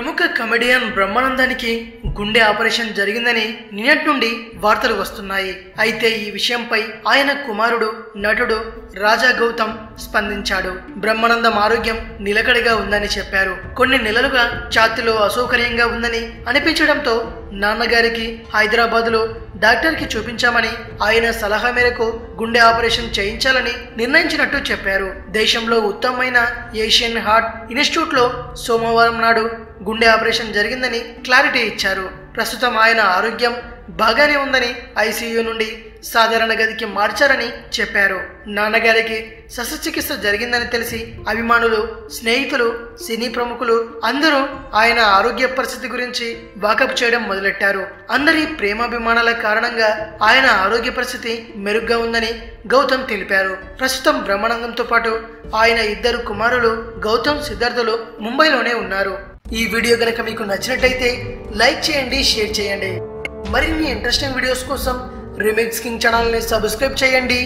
ప్రముఖ కమెడియన్ బ్రహ్మానందానికి గుండె ఆపరేషన్ జరిగిందని నిన్నటి నుండి వార్తలు వస్తున్నాయి. అయితే ఈ విషయంపై ఆయన కుమారుడు నటుడు రాజా గౌతమ్ స్పందించాడు. బ్రహ్మానందం ఆరోగ్యం నిలకడగా ఉందని చెప్పారు. కొన్ని నెలలుగా ఛాతిలో అసౌకర్యంగా ఉందని అనిపించడంతో నాన్నగారికి హైదరాబాదులో డాక్టర్కి చూపించామని ఆయన సలహా మేరకు గుండె ఆపరేషన్ చేయించాలని నిర్ణయించినట్టు చెప్పారు. దేశంలో ఉత్తమమైన ఏషియన్ హార్ట్ ఇన్స్టిట్యూట్లో సోమవారం నాడు గుండె ఆపరేషన్ జరిగిందని క్లారిటీ ఇచ్చారు. ప్రస్తుతం ఆయన ఆరోగ్యం బాగానే ఉందని ఐసీయూ నుండి సాధారణ గదికి మార్చారని చెప్పారు. నాన్నగారికి శస్త్రచికిత్స జరిగిందని తెలిసి అభిమానులు స్నేహితులు సినీ ప్రముఖులు అందరూ ఆయన ఆరోగ్య పరిస్థితి గురించి వాకప్ చేయడం మొదలెట్టారు. అందరి ప్రేమాభిమానాల కారణంగా ఆయన ఆరోగ్య పరిస్థితి మెరుగ్గా ఉందని గౌతమ్ తెలిపారు. ప్రస్తుతం బ్రహ్మానందంతో పాటు ఆయన ఇద్దరు కుమారులు గౌతమ్ సిద్ధార్థులు ముంబైలోనే ఉన్నారు. ఈ వీడియో గనక మీకు నచ్చినట్లయితే లైక్ చేయండి షేర్ చేయండి. మరిన్ని ఇంట్రెస్టింగ్ వీడియోస్ కోసం రిమిక్స్ కింగ్ ఛానల్ని సబ్స్క్రైబ్ చేయండి.